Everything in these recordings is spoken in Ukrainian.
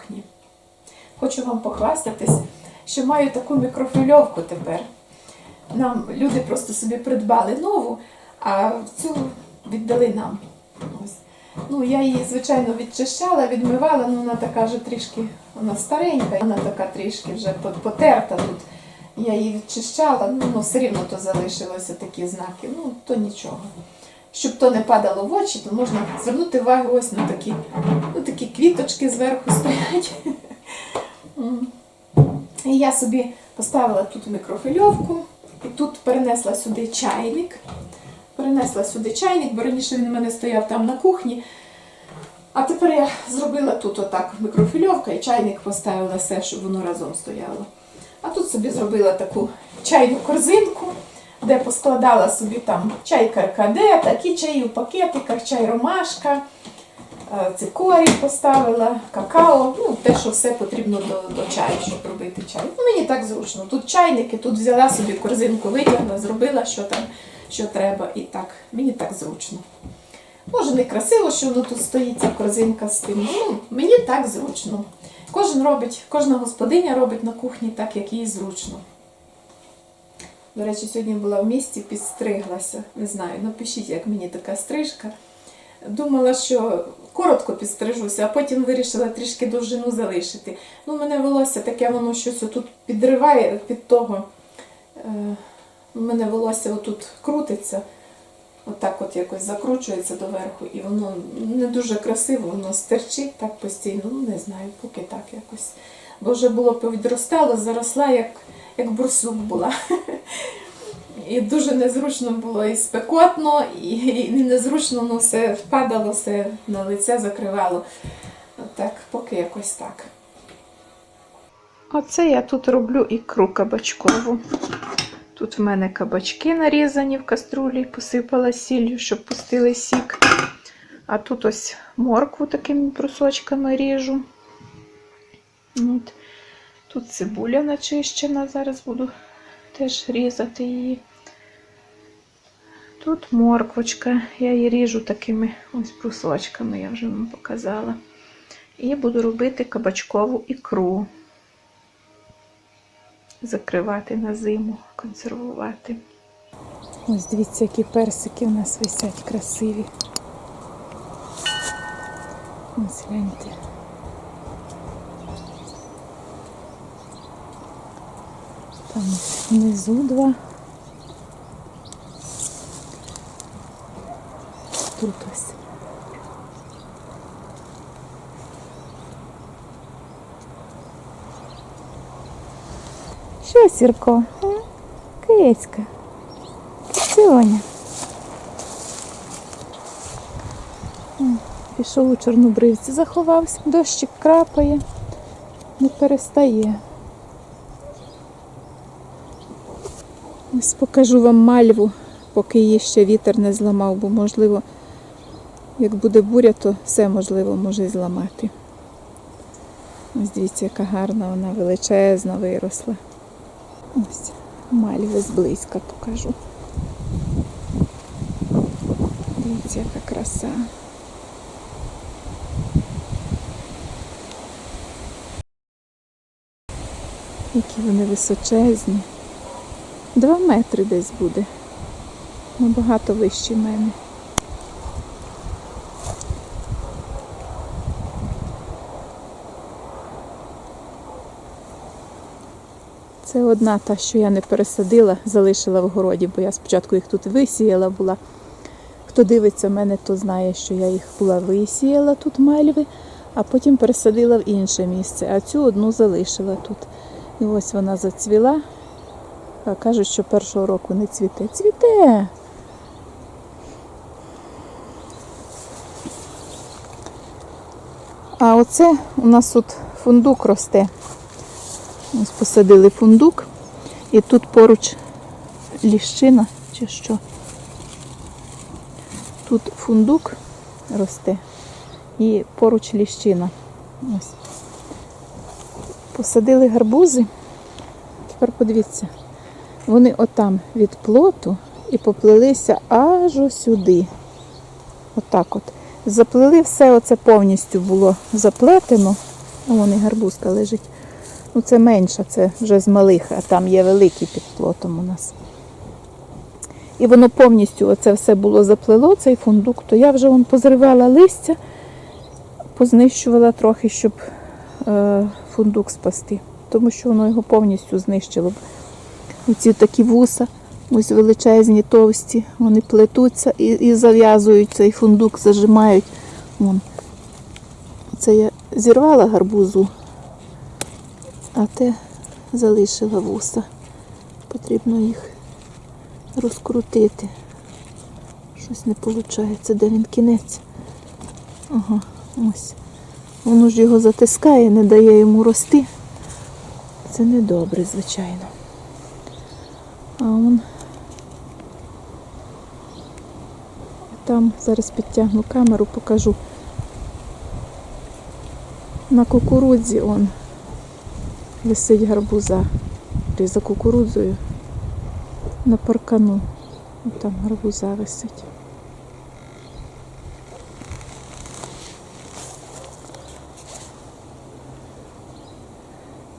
кухні. Хочу вам похвастатись, що маю таку мікрофільовку тепер. Нам люди просто собі придбали нову, а цю віддали нам. Ось. Ну, я її, звичайно, відчищала, відмивала, ну вона така вже трішки, вона старенька, вона така трішки вже потерта тут. Я її відчищала, ну, ну все рівно то залишилося такі знаки, ну то нічого. Щоб то не падало в очі, то можна звернути увагу ось на такі, ну, такі квіточки зверху стоять. І я собі поставила тут мікрофильовку, і тут перенесла сюди чайник. Перенесла сюди чайник, бо раніше він у мене стояв там на кухні. А тепер я зробила тут отак мікрофильовка і чайник поставила все, щоб воно разом стояло. А тут собі зробила таку чайну корзинку, де поскладала собі там чай каркаде, такі чаї у пакетиках, чай ромашка, е, цикорій поставила, какао, ну те, що все потрібно до, до чаю, щоб робити чай. Ну, мені так зручно. Тут чайники, тут взяла собі корзинку, витягла, зробила, що там, що треба, і так. Мені так зручно. Може, не красиво, що воно тут стоїть, ця корзинка з тим. Ну, мені так зручно. Кожен робить, кожна господиня робить на кухні так, як їй зручно. До речі, сьогодні була в місті, підстриглася. Не знаю, напишіть, як мені така стрижка. Думала, що коротко підстрижуся, а потім вирішила трішки довжину залишити. Ну, мене волосся таке, воно щось тут підриває під того. Е, у мене волосся отут крутиться. Отак от якось закручується доверху, і воно не дуже красиво, воно стерчить так постійно. Ну, не знаю, поки так якось. Бо вже було повідростало, заросла, як, як бурсук була. І дуже незручно було і спекотно, і, незручно ну, все впадало, все на лице закривало. Так, поки якось так. Оце я тут роблю ікру кабачкову. Тут в мене кабачки нарізані в каструлі, посипала сіллю, щоб пустили сік. А тут ось моркву такими брусочками ріжу. От. Тут цибуля начищена, зараз буду теж різати її. Тут морквочка, я її ріжу такими ось брусочками, я вже вам показала. І буду робити кабачкову ікру закривати на зиму, консервувати. Ось дивіться, які персики у нас висять красиві. Ось гляньте. Там внизу два. Тут ось. Що, Сірко? а? Кицька. Кицюня. М, Пішов у чорнобривці, заховався, дощик крапає, не перестає. Ось покажу вам мальву, поки її ще вітер не зламав, бо можливо, як буде буря, то все можливо може зламати. Ось дивіться, яка гарна вона величезна виросла. Ось мальви зблизька покажу. Дивіться, яка краса. Які вони височезні. Два метри десь буде. Набагато вищі мене. Це одна та, що я не пересадила, залишила в городі, бо я спочатку їх тут висіяла була. Хто дивиться мене, то знає, що я їх була висіяла тут мальви, а потім пересадила в інше місце. А цю одну залишила тут. І ось вона зацвіла. Кажуть, що першого року не цвіте. Цвіте. А оце у нас тут фундук росте. Ось посадили фундук. І тут поруч ліщина чи що. Тут фундук росте і поруч ліщина. Ось. Посадили гарбузи. Тепер подивіться, вони отам від плоту і поплилися аж сюди. Отак от. Заплели все, оце повністю було заплетено. Вон і гарбузка лежить. Ну це менша, це вже з малих, а там є великий під плотом у нас. І воно повністю оце все було заплело, цей фундук, то я вже вон позривала листя, познищувала трохи, щоб е, фундук спасти. Тому що воно його повністю знищило. Оці такі вуса, ось величезні, товсті, вони плетуться і, і зав'язують цей фундук, зажимають. Вон. Це я зірвала гарбузу, а те залишила вуса. Потрібно їх розкрутити. Щось не виходить. Де він кінець? Ага, ось. Воно ж його затискає, не дає йому рости. Це недобре, звичайно. А он там зараз підтягну камеру, покажу. На кукурудзі он висить гарбуза. За кукурудзою на паркану. От там гарбуза висить.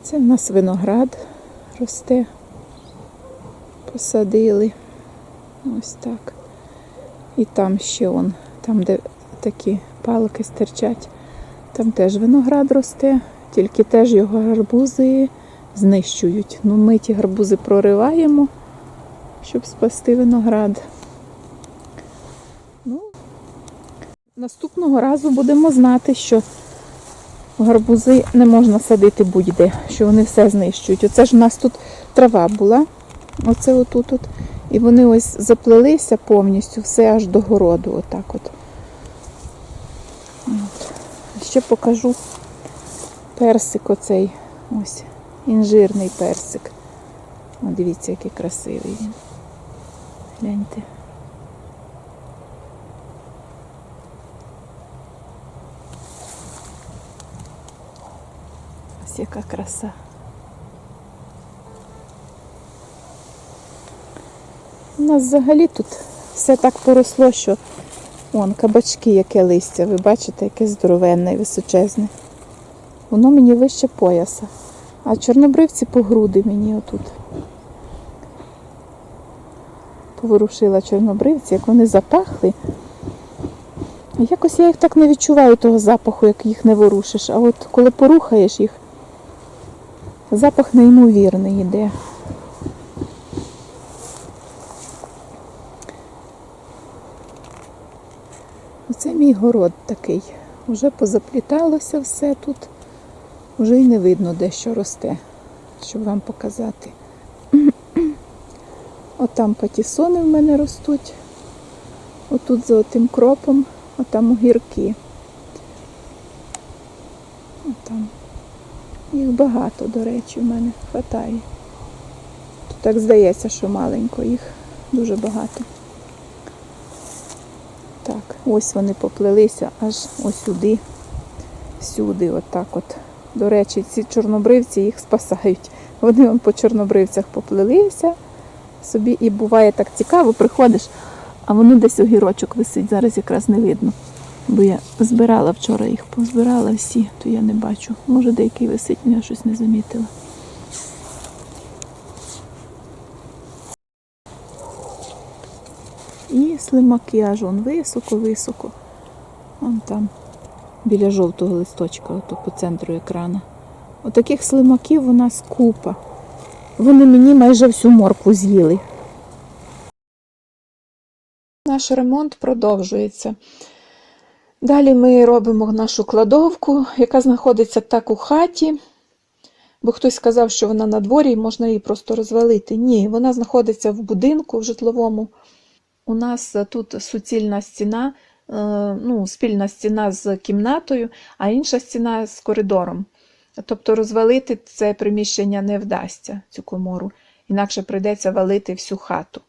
Це в нас виноград росте. Посадили. Ось так. І там ще он, там, де такі палки стирчать, там теж виноград росте, тільки теж його гарбузи знищують. Ну, ми ті гарбузи прориваємо, щоб спасти виноград. Ну, наступного разу будемо знати, що гарбузи не можна садити будь-де, що вони все знищують. Оце ж у нас тут трава була, оце отут. от. І вони ось заплелися повністю, все аж до городу, отак от. от. Ще покажу персик оцей, ось, інжирний персик. О, дивіться, який красивий він. Гляньте. Ось яка краса. Нас взагалі тут все так поросло, що вон кабачки, яке листя, ви бачите, яке здоровенне і височезне. Воно мені вище пояса. А чорнобривці по груди мені отут. Поворушила чорнобривці, як вони запахли. Якось я їх так не відчуваю того запаху, як їх не ворушиш. А от коли порухаєш їх, запах неймовірний йде. Оце мій город такий. Уже позапліталося все тут. Уже й не видно, де що росте, щоб вам показати. Отам патісони в мене ростуть. Отут за отим кропом, отам огірки. Отам. Їх багато, до речі, в мене. Тут так здається, що маленько, їх дуже багато. Ось вони поплелися аж ось сюди, отак от. До речі, ці чорнобривці їх спасають. Вони вон по чорнобривцях поплелися собі і буває так цікаво, приходиш, а воно десь огірочок висить, зараз якраз не видно. Бо я збирала вчора їх, позбирала всі, то я не бачу. Може деякий висить, але я щось не замітила. І слимаки аж он високо-високо. Вон там, біля жовтого листочка, ото по центру екрана. Отаких слимаків у нас купа. Вони мені майже всю моркву з'їли. Наш ремонт продовжується. Далі ми робимо нашу кладовку, яка знаходиться так у хаті. Бо хтось сказав, що вона на дворі і можна її просто розвалити. Ні, вона знаходиться в будинку в житловому. У нас тут суцільна стіна, е, ну, спільна стіна з кімнатою, а інша стіна з коридором. Тобто розвалити це приміщення не вдасться, цю комору, інакше прийдеться валити всю хату.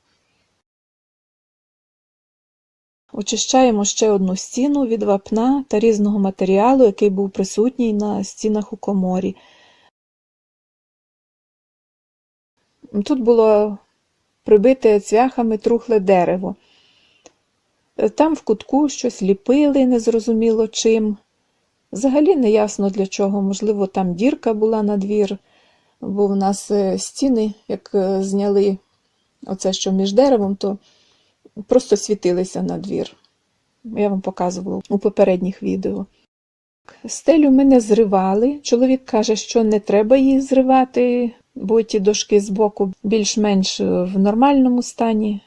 Очищаємо ще одну стіну від вапна та різного матеріалу, який був присутній на стінах у коморі. Тут було прибите цвяхами трухле дерево. Там в кутку щось ліпили, незрозуміло чим. Взагалі не ясно для чого. Можливо, там дірка була на двір, бо в нас е, стіни, як е, зняли оце, що між деревом, то просто світилися на двір. Я вам показувала у попередніх відео. Стелю ми не зривали. Чоловік каже, що не треба її зривати, бо ті дошки збоку більш-менш в нормальному стані.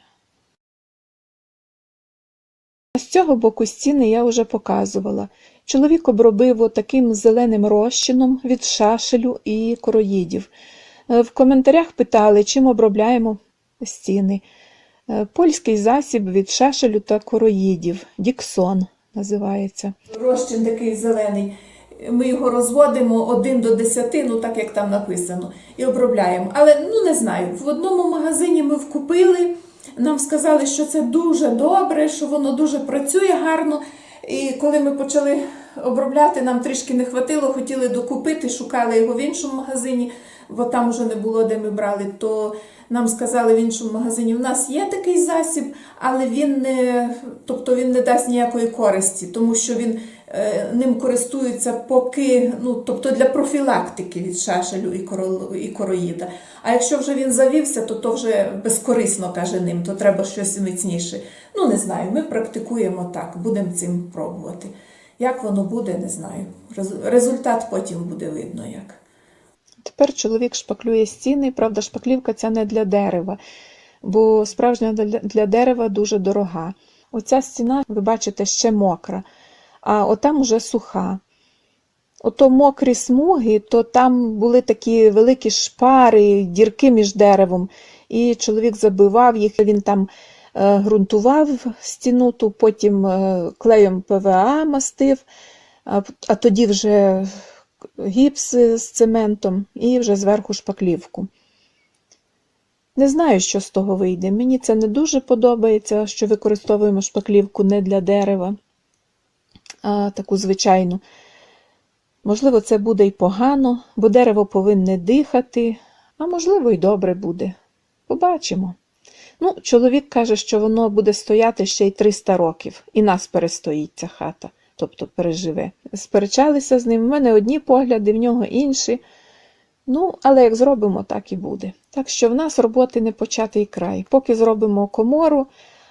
А з цього боку стіни я вже показувала. Чоловік обробив таким зеленим розчином від шашелю і короїдів. Е, В коментарях питали, чим обробляємо стіни. Е, Польський засіб від шашелю та короїдів. Діксон називається. Розчин такий зелений. Ми його розводимо один до 10, ну так як там написано, і обробляємо. Але ну не знаю, в одному магазині ми вкупили. Нам сказали, що це дуже добре, що воно дуже працює гарно. І коли ми почали обробляти, нам трішки не хватило, хотіли докупити, шукали його в іншому магазині, бо там вже не було де ми брали. То нам сказали в іншому магазині, в нас є такий засіб, але він не, тобто він не дасть ніякої користі, тому що він е, ним користуються поки, ну тобто для профілактики від шашелю і, корол, і короїда. А якщо вже він завівся, то то вже безкорисно каже ним, то треба щось міцніше. Ну не знаю, ми практикуємо так, будемо цим пробувати. Як воно буде, не знаю. Результат потім буде видно як. Тепер чоловік шпаклює стіни, правда, шпаклівка ця не для дерева, бо справжня для- дерева дуже дорога. Оця стіна, ви бачите, ще мокра, а отам уже суха. Ото мокрі смуги, то там були такі великі шпари, дірки між деревом, і чоловік забивав їх, він там ґрунтував стіну, ту потім е, клеєм ПВА мастив, а, а тоді вже гіпс з цементом і вже зверху шпаклівку. Не знаю, що з того вийде. Мені це не дуже подобається, що використовуємо шпаклівку не для дерева, а таку звичайну. Можливо, це буде й погано, бо дерево повинне дихати, а можливо, й добре буде. Побачимо. Ну, чоловік каже, що воно буде стояти ще й 300 років, і нас перестоїть ця хата, тобто переживе. Сперечалися з ним, в мене одні погляди, в нього інші. Ну, але як зробимо, так і буде. Так що в нас роботи не початий край. Поки зробимо комору,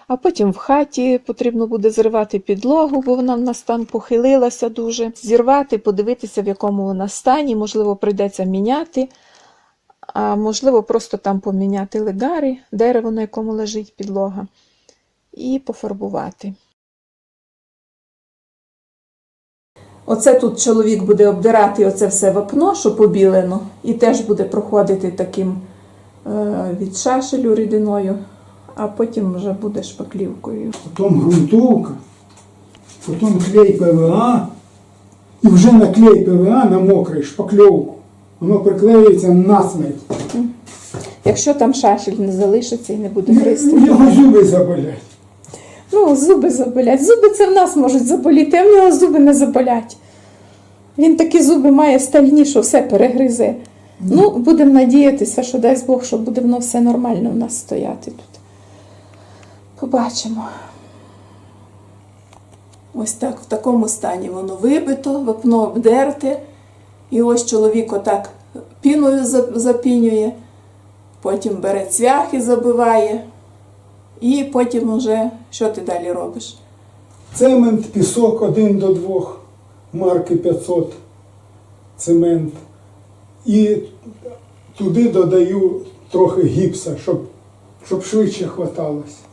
а потім в хаті потрібно буде зривати підлогу, бо вона в нас там похилилася дуже. Зірвати, подивитися, в якому вона стані, можливо, прийдеться міняти, а можливо, просто там поміняти легари, дерево, на якому лежить підлога, і пофарбувати. Оце тут чоловік буде обдирати оце все вапно, що побілено, і теж буде проходити таким е, від шашелю рідиною, а потім вже буде шпаклівкою. потом грунтовка, потом клей ПВА, і вже на клей ПВА на мокрий шпакльовку. Воно приклеюється насмерть. Якщо там шашель не залишиться і не буде У гристи. нього зуби заболять. Ну, зуби заболять. Зуби це в нас можуть заболіти, а в нього зуби не заболять. Він такі зуби має стальні, що все перегризе. Ну, будемо надіятися, що дасть Бог, що буде воно все нормально в нас стояти тут. Побачимо. Ось так, в такому стані воно вибито, вапно обдерте. І ось чоловік отак піною запінює, потім бере цвях і забиває. І потім уже що ти далі робиш? Цемент, пісок 1 до 2, марки 500 цемент. І туди додаю трохи гіпса, щоб, щоб швидше хваталося.